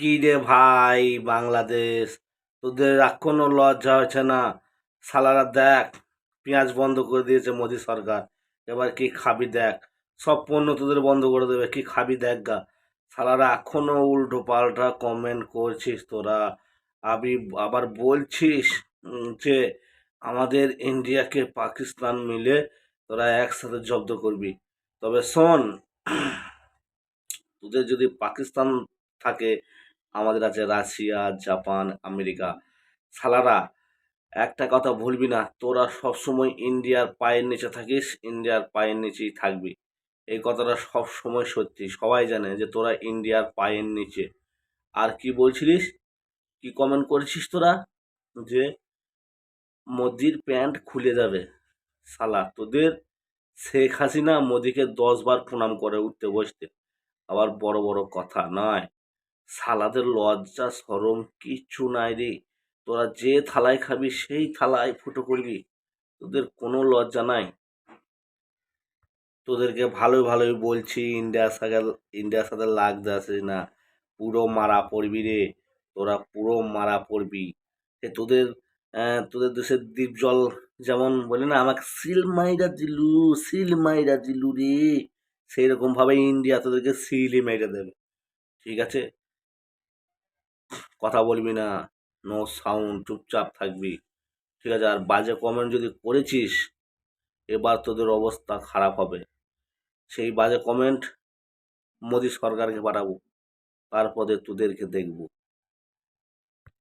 কি রে ভাই বাংলাদেশ? তোদের এখনও লজ্জা হচ্ছে না? সালারা দেখ, পেঁয়াজ বন্ধ করে দিয়েছে মোদি সরকার। এবার কি খাবি দেখ? সব পণ্য তোদের বন্ধ করে দেবে, কি খাবি দেখ গা। সালারা এখনও উল্টো পাল্টা কমেন্ট করছিস তোরা। আবি আবার বলছিস যে আমাদের ইন্ডিয়াকে পাকিস্তান মিলে তোরা একসাথে জব্দ করবি। তবে শোন, তোদের যদি পাকিস্তান থাকে আমাদের আছে রাশিয়া, জাপান, আমেরিকা। সালারা, একটা কথা ভুলবি না, তোরা সবসময় ইন্ডিয়ার পায়ের নিচে থাকিস, ইন্ডিয়ার পায়ের নিচেই থাকবি। এই কথাটা সব সময় সত্যি, সবাই জানে যে তোরা ইন্ডিয়ার পায়ের নিচে। আর কি বলছিলিস? কি কমেন্ট করেছিস তোরা? যে মোদির প্যান্ট খুলে যাবে। সালা, তোদের শেখ হাসিনা মোদিকে দশবার প্রণাম করে উঠতে বসতে। আবার বড় বড় কথা নয়। সালাদের লজ্জা, সরম কিচ্ছু নাই রে। তোরা যে থালায় খাবি, সেই থালায় ফুটো করবি। তোদের কোনো লজ্জা নাই। তোদেরকে ভালোই ভালোই বলছি, ইন্ডিয়ার সাথে ইন্ডিয়ার সাথে লাগতে আসে না। পুরো মারা পড়বি রে। তোরা পুরো মারা পড়বি। এ তোদের তোদের দেশের দ্বীপ জল যেমন বলে না, আমাকে সিল মাইরা দিলু, সিল মাইরা দিলু রে। সেই রকম ভাবে ইন্ডিয়া তোদেরকে সিলই মেরে দেবে। ঠিক আছে? কথা বলবি না। নো সাউন্ড চুপচাপ থাকবি। ঠিক আছে, আর বাজে কমেন্ট যদি করেছিস, এবার তোদের অবস্থা খারাপ হবে। সেই বাজে কমেন্ট মোদি সরকারকে পাঠাবো। তারপরে তোদেরকে দেখব।